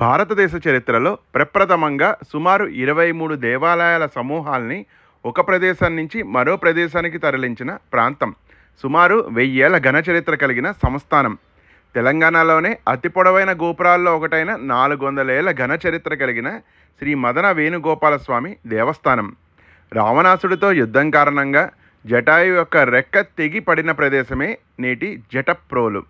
భారతదేశ చరిత్రలో ప్రప్రథమంగా సుమారు ఇరవై మూడు దేవాలయాల సమూహాల్ని ఒక ప్రదేశం నుంచి మరో ప్రదేశానికి తరలించిన ప్రాంతం. సుమారు వెయ్యేళ్ళ ఘనచరిత్ర కలిగిన సంస్థానం. తెలంగాణలోనే అతి పొడవైన గోపురాల్లో ఒకటైన నాలుగు వందలేళ్ళ ఘనచరిత్ర కలిగిన శ్రీ మదన వేణుగోపాలస్వామి దేవస్థానం. రావణాసుడితో యుద్ధం కారణంగా జటాయు యొక్క రెక్క తెగి పడిన ప్రదేశమే నేటి జటప్రోలు.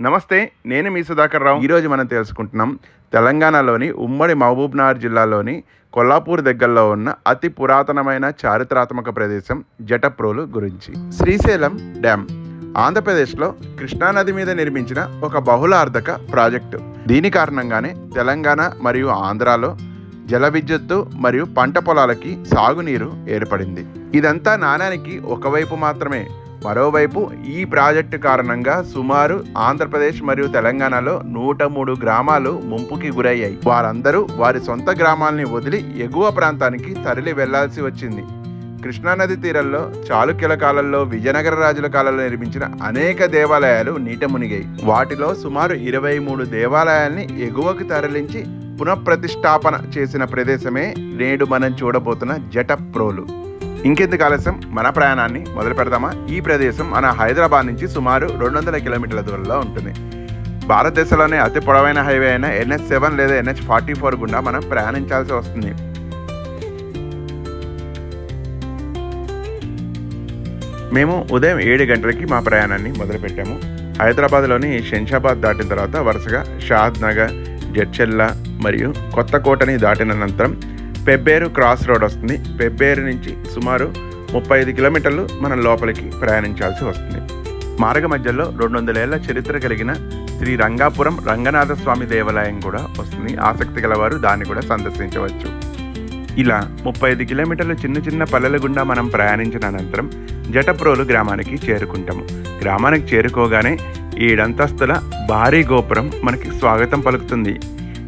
నమస్తే నేను మీ సుధాకర్ రావు. ఈరోజు మనం తెలుసుకుంటున్నాం తెలంగాణలోని ఉమ్మడి మహబూబ్నగర్ జిల్లాలోని కొల్లాపూర్ దగ్గరలో ఉన్న అతి పురాతనమైన చారిత్రాత్మక ప్రదేశం జటప్రోలు గురించి. శ్రీశైలం డ్యామ్ ఆంధ్రప్రదేశ్లో కృష్ణానది మీద నిర్మించిన ఒక బహుళార్థక ప్రాజెక్టు. దీని కారణంగానే తెలంగాణ మరియు ఆంధ్రాలో జల విద్యుత్తు మరియు పంట పొలాలకి సాగునీరు ఏర్పడింది. ఇదంతా నాణానికి ఒకవైపు మాత్రమే మరోవైపు ఈ ప్రాజెక్టు కారణంగా సుమారు ఆంధ్రప్రదేశ్ మరియు తెలంగాణలో నూట మూడు గ్రామాలు ముంపుకి గురయ్యాయి. వారందరూ వారి సొంత గ్రామాల్ని వదిలి ఎగువ ప్రాంతానికి తరలి వెళ్ళాల్సి వచ్చింది. కృష్ణానది తీరంలో చాళుక్యుల కాలంలో విజయనగర రాజుల కాలంలో నిర్మించిన అనేక దేవాలయాలు నీట మునిగాయి. వాటిలో సుమారు ఇరవై మూడు దేవాలయాల్ని ఎగువకు తరలించి పునఃప్రతిష్టాపన చేసిన ప్రదేశమే నేడు మనం చూడబోతున్న జటప్రోలు ఇంకెందుకు ఆలస్యం? మన ప్రయాణాన్ని మొదలు పెడదామా? ఈ ప్రదేశం మన హైదరాబాద్ నుంచి సుమారు రెండు వందల కిలోమీటర్ల దూరంలో ఉంటుంది. భారతదేశంలోనే అతి పొడవైన హైవే అయిన ఎన్హెచ్ సెవెన్ లేదా ఎన్హెచ్ ఫార్టీ ఫోర్ గుండా మనం ప్రయాణించాల్సి వస్తుంది. మేము ఉదయం ఏడు గంటలకి మా ప్రయాణాన్ని మొదలుపెట్టాము హైదరాబాద్లోని శంషాబాద్ దాటిన తర్వాత వరుసగా షాద్ నగర్ జడ్చెల్లా మరియు కొత్తకోటని దాటిన అనంతరం పెబ్బేరు క్రాస్ రోడ్ వస్తుంది. పెబ్బేరు నుంచి సుమారు ముప్పై ఐదు కిలోమీటర్లు మనం లోపలికి ప్రయాణించాల్సి వస్తుంది. మార్గ మధ్యలో రెండు వందలేళ్ళ చరిత్ర కలిగిన శ్రీ రంగాపురం రంగనాథ స్వామి దేవాలయం కూడా వస్తుంది. ఆసక్తి గలవారు దాన్ని కూడా సందర్శించవచ్చు. ఇలా ముప్పై ఐదు కిలోమీటర్ల చిన్న చిన్న పల్లెల గుండా మనం ప్రయాణించిన అనంతరం జటప్రోలు గ్రామానికి చేరుకుంటాము. గ్రామానికి చేరుకోగానే ఏడంతస్తుల భారీ గోపురం మనకి స్వాగతం పలుకుతుంది.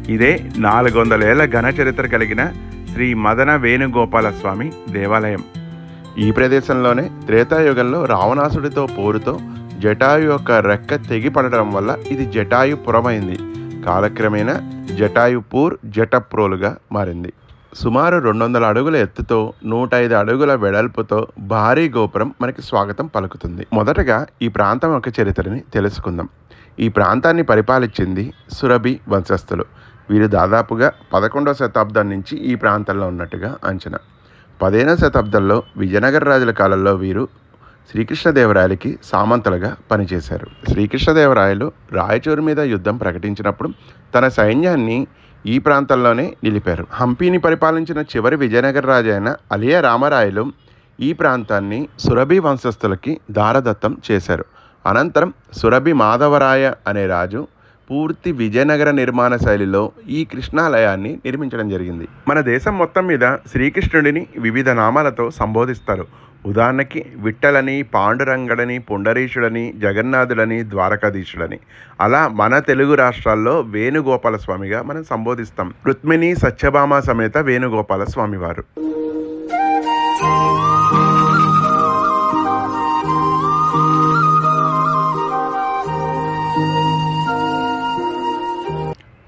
ఇదే నాలుగు వందలేళ్ళ ఘన చరిత్ర కలిగిన శ్రీ మదన వేణుగోపాల స్వామి దేవాలయం. ఈ ప్రదేశంలోనే త్రేతాయుగంలో రావణాసుడితో పోరుతో జటాయు యొక్క రెక్క తెగి పడటం వల్ల ఇది జటాయుపురమైంది కాలక్రమేణా జటాయుపూర్ జటప్రోలుగా మారింది. సుమారు రెండు వందల అడుగుల ఎత్తుతో నూట ఐదు అడుగుల వెడల్పుతో భారీ గోపురం మనకి స్వాగతం పలుకుతుంది. మొదటగా ఈ ప్రాంతం యొక్క చరిత్రని తెలుసుకుందాం. ఈ ప్రాంతాన్ని పరిపాలించింది సురభి వంశస్థులు. వీరు దాదాపుగా పదకొండవ శతాబ్దం నుంచి ఈ ప్రాంతంలో ఉన్నట్టుగా అంచనా. పదిహేనవ శతాబ్దంలో విజయనగర రాజుల కాలంలో వీరు శ్రీకృష్ణదేవరాయలకి సామంతలుగా పనిచేశారు. శ్రీకృష్ణదేవరాయలు రాయచూరు మీద యుద్ధం ప్రకటించినప్పుడు తన సైన్యాన్ని ఈ ప్రాంతంలోనే నిలిపారు. హంపీని పరిపాలించిన చివరి విజయనగర రాజు అయిన అలియా రామరాయలు ఈ ప్రాంతాన్ని సురభి వంశస్థులకి దారదత్తం చేశారు. అనంతరం సురభి మాధవరాయ అనే రాజు పూర్తి విజయనగర నిర్మాణ శైలిలో ఈ కృష్ణాలయాన్ని నిర్మించడం జరిగింది. మన దేశం మొత్తం మీద శ్రీకృష్ణుడిని వివిధ నామాలతో సంబోధిస్తారు. ఉదాహరణకి విట్టలని పాండురంగడని పుండరీషుడని జగన్నాథుడని ద్వారకాధీశుడని. అలా మన తెలుగు రాష్ట్రాల్లో వేణుగోపాల స్వామిగా మనం సంబోధిస్తాం. రుక్మిణి సత్యభామ సమేత వేణుగోపాల స్వామివారు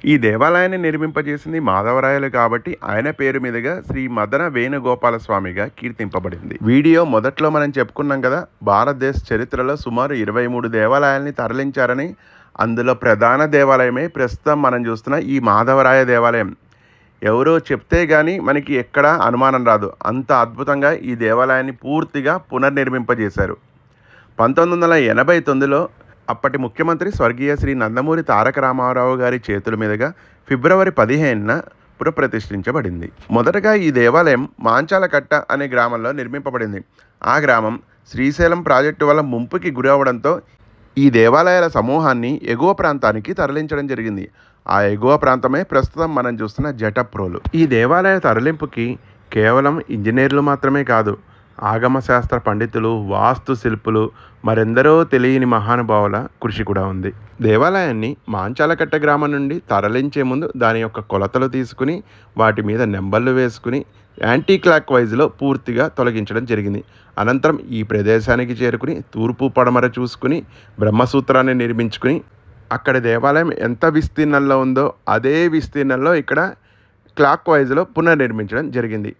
ఈ దేవాలయాన్ని నిర్మింపజేసింది మాధవరాయలు కాబట్టి ఆయన పేరు మీదుగా శ్రీ మదన వేణుగోపాల స్వామిగా కీర్తింపబడింది. వీడియో మొదట్లో మనం చెప్పుకున్నాం కదా భారతదేశ చరిత్రలో సుమారు ఇరవై మూడు దేవాలయాల్ని తరలించారని అందులో ప్రధాన దేవాలయమే ప్రస్తుతం మనం చూస్తున్న ఈ మాధవరాయ దేవాలయం. ఎవరో చెప్తే కానీ మనకి ఎక్కడ అనుమానం రాదు. అంత అద్భుతంగా ఈ దేవాలయాన్ని పూర్తిగా పునర్నిర్మింపజేశారు. పంతొమ్మిది వందల ఎనభై తొమ్మిదిలో అప్పటి ముఖ్యమంత్రి స్వర్గీయ శ్రీ నందమూరి తారక రామారావు గారి చేతుల మీదుగా ఫిబ్రవరి పదిహేనున పునఃప్రతిష్ఠించబడింది. మొదటగా ఈ దేవాలయం మాంచాలకట్ట అనే గ్రామంలో నిర్మింపబడింది. ఆ గ్రామం శ్రీశైలం ప్రాజెక్టు వల్ల ముంపుకి గురవడంతో ఈ దేవాలయాల సమూహాన్ని ఎగువ ప్రాంతానికి తరలించడం జరిగింది. ఆ ఎగువ ప్రాంతమే ప్రస్తుతం మనం చూస్తున్న జటప్రోలు. ఈ దేవాలయ తరలింపుకి కేవలం ఇంజనీర్లు మాత్రమే కాదు ఆగమశాస్త్ర పండితులు వాస్తు శిల్పులు మరెందరో తెలియని మహానుభావుల కృషి కూడా ఉంది. దేవాలయాన్ని మాంచాలకట్ట గ్రామం నుండి తరలించే ముందు దాని యొక్క కొలతలు తీసుకుని వాటి మీద నెంబర్లు వేసుకుని యాంటీ క్లాక్ వైజ్లో పూర్తిగా తొలగించడం జరిగింది. అనంతరం ఈ ప్రదేశానికి చేరుకుని తూర్పు పడమర చూసుకుని బ్రహ్మసూత్రాన్ని నిర్మించుకుని అక్కడ దేవాలయం ఎంత విస్తీర్ణంలో ఉందో అదే విస్తీర్ణంలో ఇక్కడ క్లాక్ వైజ్లో పునర్నిర్మించడం జరిగింది.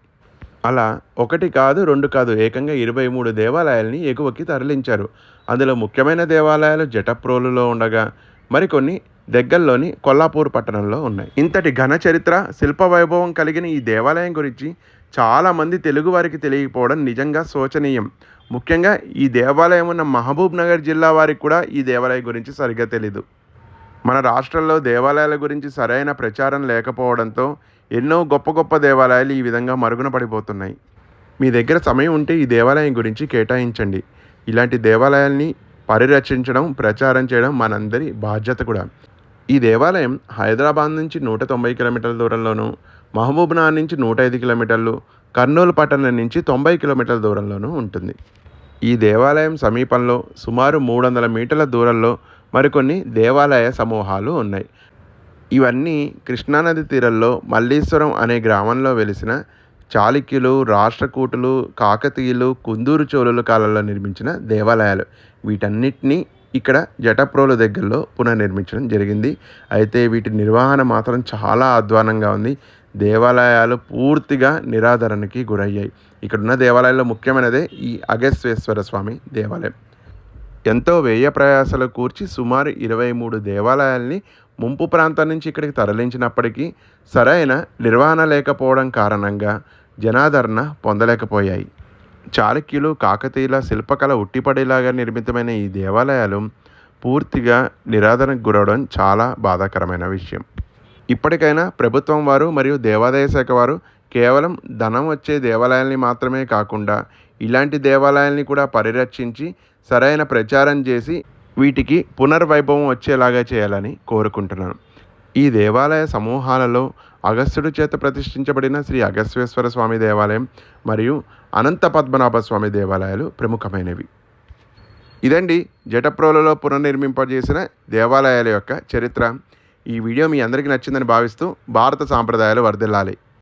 అలా ఒకటి కాదు రెండు కాదు ఏకంగా ఇరవై మూడు దేవాలయాల్ని ఎగువకి తరలించారు. అందులో ముఖ్యమైన దేవాలయాలు జటప్రోలులో ఉండగా మరికొన్ని దగ్గరలోని కొల్లాపూర్ పట్టణంలో ఉన్నాయి. ఇంతటి ఘన చరిత్ర శిల్ప వైభవం కలిగిన ఈ దేవాలయం గురించి చాలామంది తెలుగు వారికి తెలియకపోవడం నిజంగా శోచనీయం. ముఖ్యంగా ఈ దేవాలయం ఉన్న మహబూబ్ నగర్ జిల్లా వారికి కూడా ఈ దేవాలయం గురించి సరిగ్గా తెలీదు. మన రాష్ట్రంలో దేవాలయాల గురించి సరైన ప్రచారం లేకపోవడంతో ఎన్నో గొప్ప గొప్ప దేవాలయాలు ఈ విధంగా మరుగున పడిపోతున్నాయి. మీ దగ్గర సమయం ఉంటే ఈ దేవాలయం గురించి కేటాయించండి. ఇలాంటి దేవాలయాల్ని పరిరక్షించడం ప్రచారం చేయడం మనందరి బాధ్యత కూడా. ఈ దేవాలయం హైదరాబాద్ నుంచి నూట తొంభై కిలోమీటర్ల దూరంలోను మహబూబ్నగర్ నుంచి నూట ఐదు కిలోమీటర్లు కర్నూలు పట్టణం నుంచి తొంభై కిలోమీటర్ల దూరంలోనూ ఉంటుంది. ఈ దేవాలయం సమీపంలో సుమారు మూడు వందల మీటర్ల దూరంలో మరికొన్ని దేవాలయ సమూహాలు ఉన్నాయి. ఇవన్నీ కృష్ణానది తీరంలో మల్లీశ్వరం అనే గ్రామంలో వెలిసిన చాళుక్యులు రాష్ట్రకూటులు కాకతీయులు కుందూరు చోళుల కాలంలో నిర్మించిన దేవాలయాలు. వీటన్నిటినీ ఇక్కడ జటప్రోలు దగ్గరలో పునర్నిర్మించడం జరిగింది. అయితే వీటి నిర్వహణ మాత్రం చాలా అధ్వానంగా ఉంది. దేవాలయాలు పూర్తిగా నిరాదరణకి గురయ్యాయి. ఇక్కడున్న దేవాలయాల్లో ముఖ్యమైనదే ఈ అగస్వేశ్వర స్వామి దేవాలయం. ఎంతో వ్యయ ప్రయాసాలు కూర్చి సుమారు ఇరవై మూడు దేవాలయాల్ని ముంపు ప్రాంతం నుంచి ఇక్కడికి తరలించినప్పటికీ సరైన నిర్వహణ లేకపోవడం కారణంగా జనాదరణ పొందలేకపోయాయి. చాళుక్యులు కాకతీయుల శిల్పకళ ఉట్టిపడేలాగా నిర్మితమైన ఈ దేవాలయాలు పూర్తిగా నిరాదరణకు గురవడం చాలా బాధాకరమైన విషయం. ఇప్పటికైనా ప్రభుత్వం వారు మరియు దేవాదాయ శాఖ వారు కేవలం ధనం వచ్చే దేవాలయాల్ని మాత్రమే కాకుండా ఇలాంటి దేవాలయాల్ని కూడా పరిరక్షించి సరైన ప్రచారం చేసి వీటికి పునర్వైభవం వచ్చేలాగా చేయాలని కోరుకుంటున్నాను. ఈ దేవాలయ సమూహాలలో అగస్త్యుడి చేత ప్రతిష్ఠించబడిన శ్రీ అగస్వేశ్వర స్వామి దేవాలయం మరియు అనంత పద్మనాభ స్వామి దేవాలయాలు ప్రముఖమైనవి. ఇదండి జటప్రోలలో పునర్నిర్మింపజేసిన దేవాలయాల యొక్క చరిత్ర. ఈ వీడియో మీ అందరికీ నచ్చిందని భావిస్తూ భారత సాంప్రదాయాలు వర్ధిల్లాలి.